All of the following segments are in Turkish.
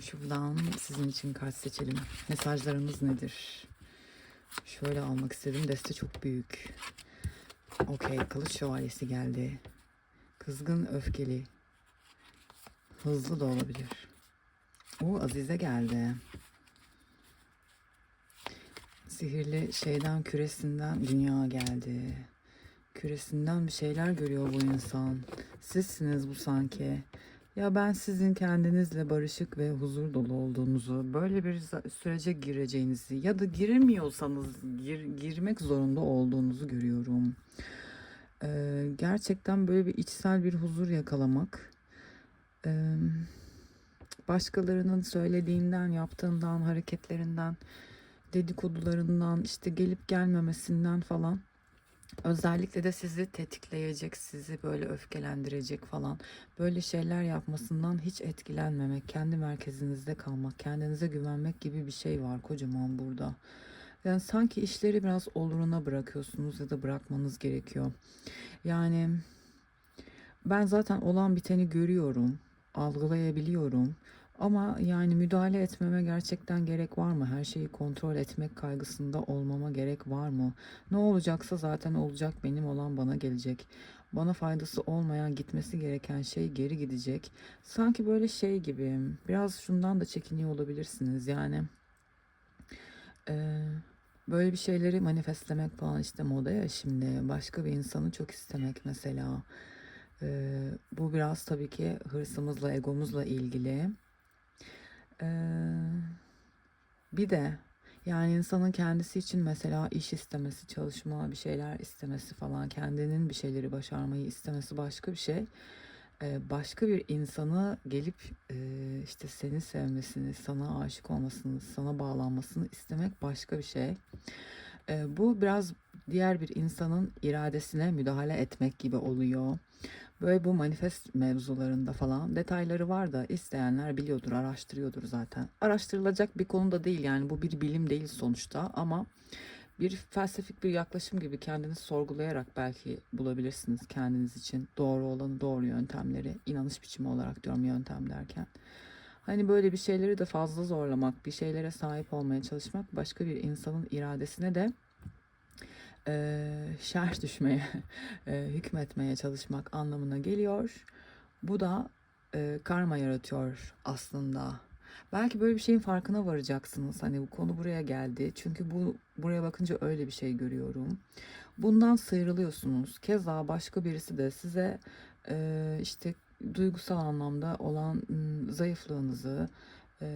Şuradan sizin için kart seçelim. Mesajlarınız nedir? Şöyle almak istedim. Deste çok büyük. Okey. Kılıç şövalyesi geldi. Kızgın, öfkeli. Hızlı da olabilir. O Azize geldi. Sihirli şeyden küresinden dünya geldi. Küresinden bir şeyler görüyor bu insan. Sizsiniz bu sanki. Ya ben sizin kendinizle barışık ve huzur dolu olduğunuzu, böyle bir sürece gireceğinizi ya da giremiyorsanız gir- girmek zorunda olduğunuzu görüyorum. Ee, gerçekten böyle bir içsel bir huzur yakalamak. Ee, başkalarının söylediğinden, yaptığından, hareketlerinden, dedikodularından, işte gelip gelmemesinden falan özellikle de sizi tetikleyecek, sizi böyle öfkelendirecek falan böyle şeyler yapmasından hiç etkilenmemek, kendi merkezinizde kalmak, kendinize güvenmek gibi bir şey var kocaman burada. Yani sanki işleri biraz oluruna bırakıyorsunuz ya da bırakmanız gerekiyor. Yani ben zaten olan biteni görüyorum, algılayabiliyorum. Ama yani müdahale etmeme gerçekten gerek var mı? Her şeyi kontrol etmek kaygısında olmama gerek var mı? Ne olacaksa zaten olacak, benim olan bana gelecek. Bana faydası olmayan, gitmesi gereken şey geri gidecek. Sanki böyle şey gibi, biraz şundan da çekiniyor olabilirsiniz. Yani eee, böyle bir şeyleri manifestlemek falan işte moda ya şimdi. Başka bir insanı çok istemek mesela. Eee, bu biraz tabii ki hırsımızla, egomuzla ilgili. Eee, bir de yani insanın kendisi için mesela iş istemesi, çalışma, bir şeyler istemesi falan, kendinin bir şeyleri başarmayı istemesi başka bir şey. Eee, başka bir insanı gelip eee, işte seni sevmesini, sana aşık olmasını, sana bağlanmasını istemek başka bir şey. Eee, bu biraz diğer bir insanın iradesine müdahale etmek gibi oluyor. Böyle bu manifest mevzularında falan detayları var da isteyenler biliyordur, araştırıyordur zaten. Araştırılacak bir konu da değil yani bu bir bilim değil sonuçta ama bir felsefik bir yaklaşım gibi kendiniz sorgulayarak belki bulabilirsiniz kendiniz için doğru olanı, doğru yöntemleri, inanış biçimi olarak diyorum yöntem derken. Hani böyle bir şeyleri de fazla zorlamak, bir şeylere sahip olmaya çalışmak başka bir insanın iradesine de eee şerh düşmeye, eee, hükmetmeye çalışmak anlamına geliyor. Bu da eee, karma yaratıyor aslında. Belki böyle bir şeyin farkına varacaksınız. Hani bu konu buraya geldi. Çünkü bu buraya bakınca öyle bir şey görüyorum. Bundan sıyrılıyorsunuz. Keza başka birisi de size eee, işte duygusal anlamda olan ım, zayıflığınızı, eee,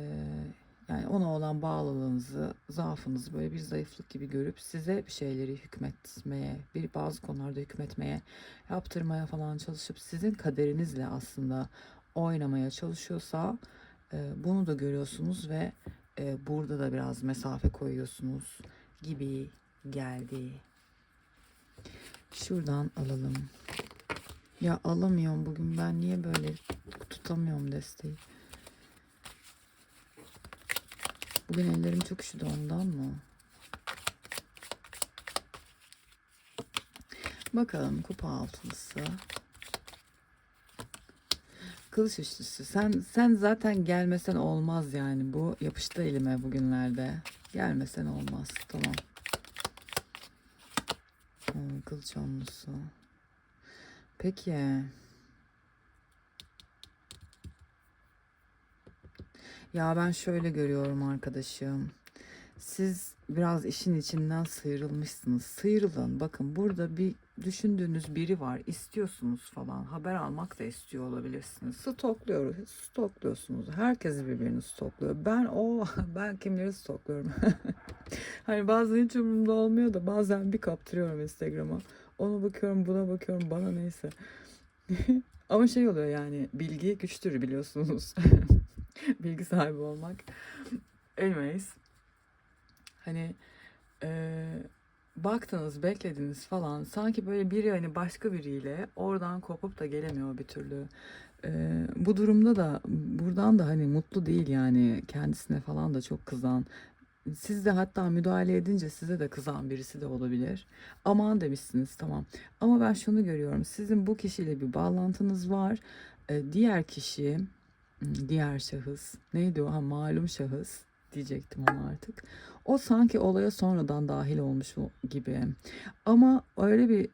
yani ona olan bağlılığınızı, zaafınızı böyle bir zayıflık gibi görüp size bir şeyleri hükmetmeye, bir bazı konularda hükmetmeye, yaptırmaya falan çalışıp sizin kaderinizle aslında oynamaya çalışıyorsa e, bunu da görüyorsunuz ve e, burada da biraz mesafe koyuyorsunuz gibi geldi. Şuradan alalım. Ya alamıyorum bugün ben niye böyle tutamıyorum desteği. Bugün ellerim çok üşüdü ondan mı? Bakalım kupa altılısı. Kılıç üçlüsü. Sen sen zaten gelmesen olmaz yani. Bu yapıştı elime bugünlerde. Gelmesen olmaz. Tamam. Oo, kılıç onlusu. Peki. Ya ben şöyle görüyorum arkadaşım. Siz biraz işin içinden sıyrılmışsınız. Sıyrılın. Bakın burada bir düşündüğünüz biri var. istiyorsunuz falan. Haber almak da istiyor olabilirsiniz. Stokluyoruz. Stokluyorsunuz. Herkes birbirini stokluyor. Ben o ben kimleri stokluyorum. hani bazen hiç umurumda olmuyor da bazen bir kaptırıyorum Instagram'a. Ona bakıyorum, buna bakıyorum. Bana neyse. Ama şey oluyor yani bilgi güçtür biliyorsunuz. bilgi sahibi olmak. Anyways. Hani eee, baktınız, beklediniz falan. Sanki böyle biri hani başka biriyle oradan kopup da gelemiyor bir türlü. Eee, bu durumda da buradan da hani mutlu değil yani kendisine falan da çok kızan. Siz de hatta müdahale edince size de kızan birisi de olabilir. Aman demişsiniz tamam. Ama ben şunu görüyorum. Sizin bu kişiyle bir bağlantınız var. Eee, diğer kişi diğer şahıs neydi o ha malum şahıs diyecektim ona artık. O sanki olaya sonradan dahil olmuş gibi. Ama öyle bir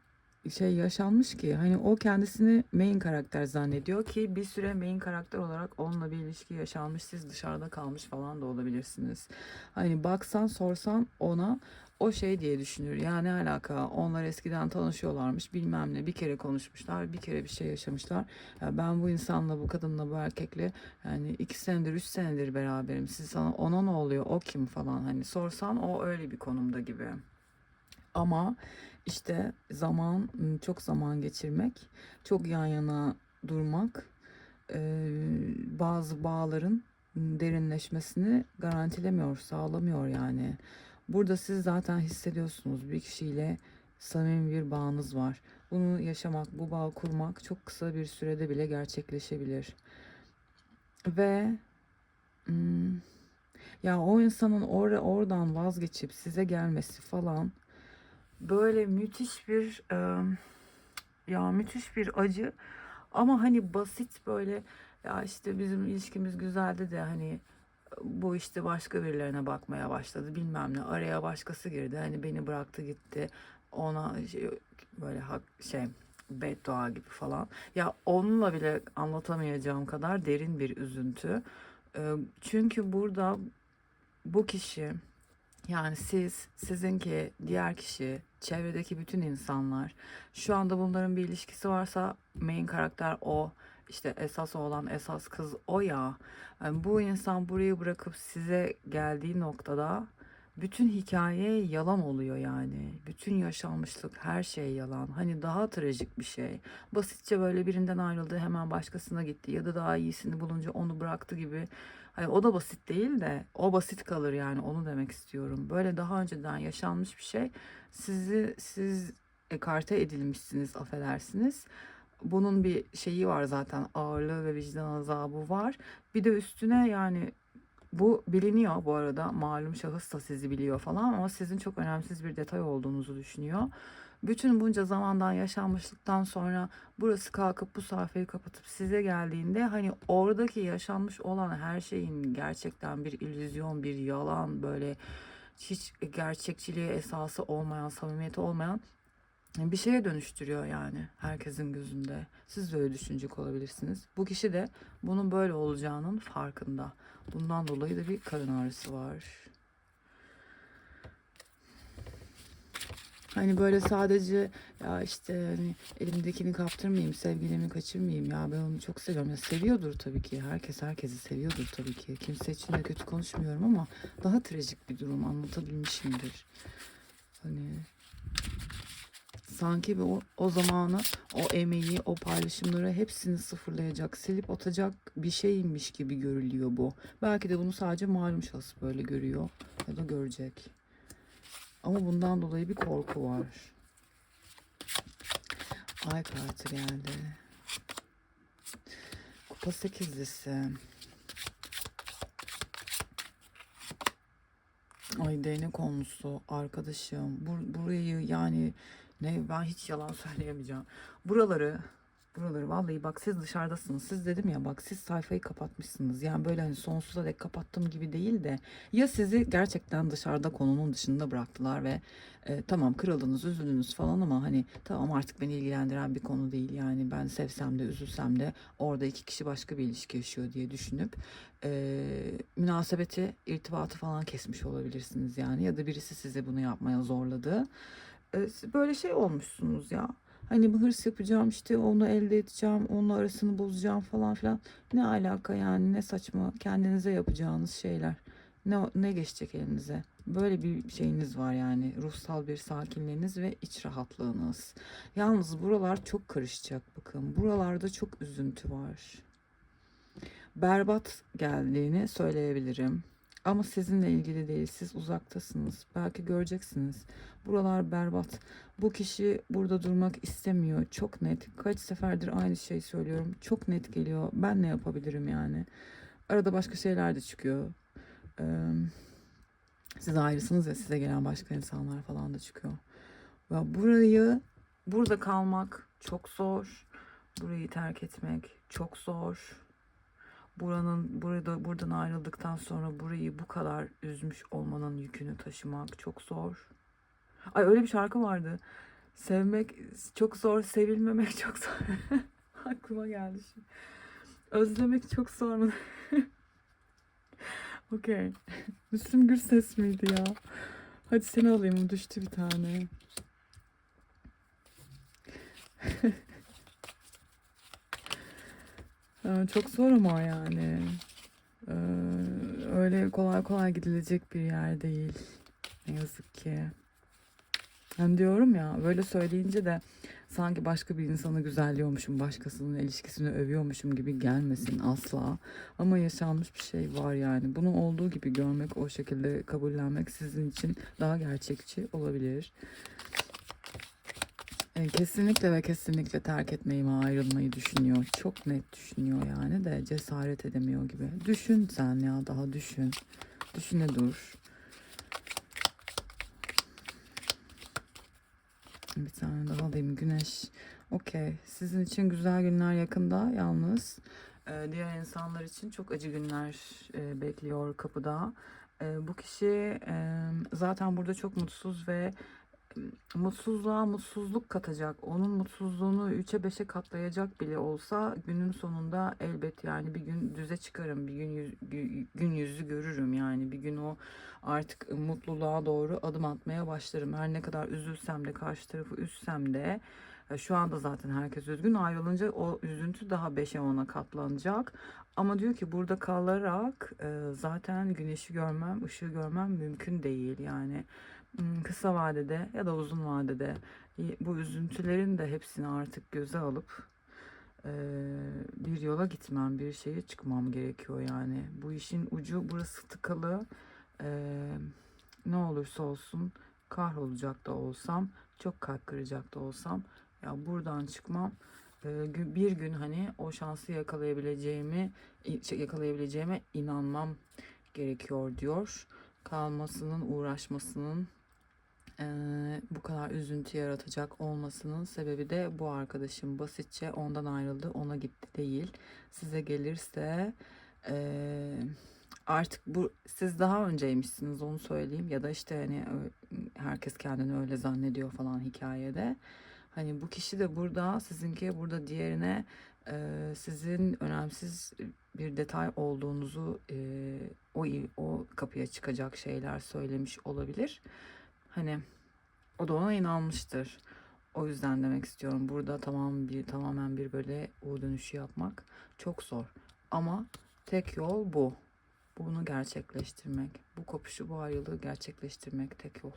şey yaşanmış ki hani o kendisini main karakter zannediyor ki bir süre main karakter olarak onunla bir ilişki yaşanmış siz dışarıda kalmış falan da olabilirsiniz. Hani baksan sorsan ona o şey diye düşünür. Ya ne alaka onlar eskiden tanışıyorlarmış bilmem ne bir kere konuşmuşlar bir kere bir şey yaşamışlar. Ya ben bu insanla bu kadınla bu erkekle yani iki senedir üç senedir beraberim. Siz sana ona ne oluyor o kim falan hani sorsan o öyle bir konumda gibi. Ama işte zaman çok zaman geçirmek çok yan yana durmak bazı bağların derinleşmesini garantilemiyor, sağlamıyor yani. Burada siz zaten hissediyorsunuz bir kişiyle samimi bir bağınız var. Bunu yaşamak, bu bağı kurmak çok kısa bir sürede bile gerçekleşebilir. Ve hmm, ya o insanın or oradan vazgeçip size gelmesi falan böyle müthiş bir ya müthiş bir acı ama hani basit böyle ya işte bizim ilişkimiz güzeldi de hani bu işte başka birilerine bakmaya başladı bilmem ne. Araya başkası girdi. Hani beni bıraktı gitti. Ona şey, böyle hak şey beddua gibi falan. Ya onunla bile anlatamayacağım kadar derin bir üzüntü. Ee, çünkü burada bu kişi yani siz, sizinki, diğer kişi, çevredeki bütün insanlar şu anda bunların bir ilişkisi varsa main karakter o. işte esas olan esas kız o ya. Yani bu insan burayı bırakıp size geldiği noktada bütün hikaye yalan oluyor yani. Bütün yaşanmışlık her şey yalan. Hani daha trajik bir şey. Basitçe böyle birinden ayrıldı hemen başkasına gitti ya da daha iyisini bulunca onu bıraktı gibi. Hani o da basit değil de o basit kalır yani onu demek istiyorum. Böyle daha önceden yaşanmış bir şey. Sizi siz ekarte edilmişsiniz affedersiniz. Bunun bir şeyi var zaten ağırlığı ve vicdan azabı var. Bir de üstüne yani bu biliniyor bu arada malum şahıs da sizi biliyor falan ama sizin çok önemsiz bir detay olduğunuzu düşünüyor. Bütün bunca zamandan yaşanmışlıktan sonra burası kalkıp bu sayfayı kapatıp size geldiğinde hani oradaki yaşanmış olan her şeyin gerçekten bir illüzyon, bir yalan böyle hiç gerçekçiliğe esası olmayan, samimiyeti olmayan bir şeye dönüştürüyor yani herkesin gözünde. Siz de öyle düşünecek olabilirsiniz. Bu kişi de bunun böyle olacağının farkında. Bundan dolayı da bir karın ağrısı var. Hani böyle sadece ya işte hani elimdekini kaptırmayayım, sevgilimi kaçırmayayım ya ben onu çok seviyorum. Ya seviyordur tabii ki. Herkes herkesi seviyordur tabii ki. Kimse için de kötü konuşmuyorum ama daha trajik bir durum anlatabilmişimdir. Hani sanki bir o, o zamanı, o emeği, o paylaşımları hepsini sıfırlayacak, silip atacak bir şeymiş gibi görülüyor bu. Belki de bunu sadece malum şahıs böyle görüyor ya da görecek. Ama bundan dolayı bir korku var. Ay kartı geldi. Kupa sekizlisi. Ay değnek konusu arkadaşım. Bur burayı yani ne ben hiç yalan söyleyemeyeceğim. Buraları buraları vallahi bak siz dışarıdasınız. Siz dedim ya bak siz sayfayı kapatmışsınız. Yani böyle hani sonsuza dek kapattım gibi değil de ya sizi gerçekten dışarıda konunun dışında bıraktılar ve e, tamam kırıldınız, üzüldünüz falan ama hani tamam artık beni ilgilendiren bir konu değil. Yani ben sevsem de üzülsem de orada iki kişi başka bir ilişki yaşıyor diye düşünüp e, münasebeti, irtibatı falan kesmiş olabilirsiniz yani ya da birisi size bunu yapmaya zorladı. E, böyle şey olmuşsunuz ya. Hani bir hırs yapacağım işte onu elde edeceğim, onunla arasını bozacağım falan filan. Ne alaka yani ne saçma kendinize yapacağınız şeyler. Ne, ne geçecek elinize? Böyle bir şeyiniz var yani ruhsal bir sakinliğiniz ve iç rahatlığınız. Yalnız buralar çok karışacak bakın. Buralarda çok üzüntü var. Berbat geldiğini söyleyebilirim. Ama sizinle ilgili değil. Siz uzaktasınız. Belki göreceksiniz. Buralar berbat. Bu kişi burada durmak istemiyor. Çok net. Kaç seferdir aynı şeyi söylüyorum. Çok net geliyor. Ben ne yapabilirim yani? Arada başka şeyler de çıkıyor. Ee, siz ayrısınız ya size gelen başka insanlar falan da çıkıyor. Ya burayı burada kalmak çok zor. Burayı terk etmek çok zor. Buranın burada buradan ayrıldıktan sonra burayı bu kadar üzmüş olmanın yükünü taşımak çok zor. Ay öyle bir şarkı vardı. Sevmek çok zor, sevilmemek çok zor. Aklıma geldi şimdi. Özlemek çok zor mu? Okey. Müslüm Gürses miydi ya? Hadi seni alayım. Düştü bir tane. Ee, Çok zor ama yani. Ee, Öyle kolay kolay gidilecek bir yer değil. Ne yazık ki. Ben diyorum ya böyle söyleyince de sanki başka bir insanı güzelliyormuşum, başkasının ilişkisini övüyormuşum gibi gelmesin asla. Ama yaşanmış bir şey var yani. Bunu olduğu gibi görmek, o şekilde kabullenmek sizin için daha gerçekçi olabilir. E, Kesinlikle ve kesinlikle terk etmeyi ve ayrılmayı düşünüyor. Çok net düşünüyor yani de cesaret edemiyor gibi. Düşün sen ya daha düşün. Düşüne dur. Bir tane daha alayım. Güneş. Okey. Sizin için güzel günler yakında yalnız. e, diğer insanlar için çok acı günler e, bekliyor kapıda. Bu kişi zaten burada çok mutsuz ve mutsuzluğa mutsuzluk katacak. Onun mutsuzluğunu 3'e 5'e katlayacak bile olsa günün sonunda elbet yani bir gün düze çıkarım. Bir gün yüz, gü- gün yüzü görürüm yani. Bir gün o artık mutluluğa doğru adım atmaya başlarım. Her ne kadar üzülsem de karşı tarafı üzsem de e, şu anda zaten herkes üzgün. Ayrılınca o üzüntü daha 5'e 10'a katlanacak. Ama diyor ki burada kalarak e, zaten güneşi görmem, ışığı görmem mümkün değil. Yani kısa vadede ya da uzun vadede bu üzüntülerin de hepsini artık göze alıp bir yola gitmem, bir şeye çıkmam gerekiyor yani. Bu işin ucu burası tıkalı. Ne olursa olsun kahrolacak da olsam, çok kalp kıracak da olsam ya buradan çıkmam. bir gün hani o şansı yakalayabileceğimi şey, yakalayabileceğime inanmam gerekiyor diyor. Kalmasının, uğraşmasının Eee, bu kadar üzüntü yaratacak olmasının sebebi de bu arkadaşım basitçe ondan ayrıldı ona gitti değil. Size gelirse eee, artık bu siz daha önceymişsiniz onu söyleyeyim ya da işte hani herkes kendini öyle zannediyor falan hikayede. Hani bu kişi de burada sizinki burada diğerine eee, sizin önemsiz bir detay olduğunuzu eee, o o kapıya çıkacak şeyler söylemiş olabilir. Hani o da ona inanmıştır. O yüzden demek istiyorum. Burada tamam bir tamamen bir böyle U dönüşü yapmak çok zor. Ama tek yol bu. Bunu gerçekleştirmek. Bu kopuşu, bu ayrılığı gerçekleştirmek tek yol.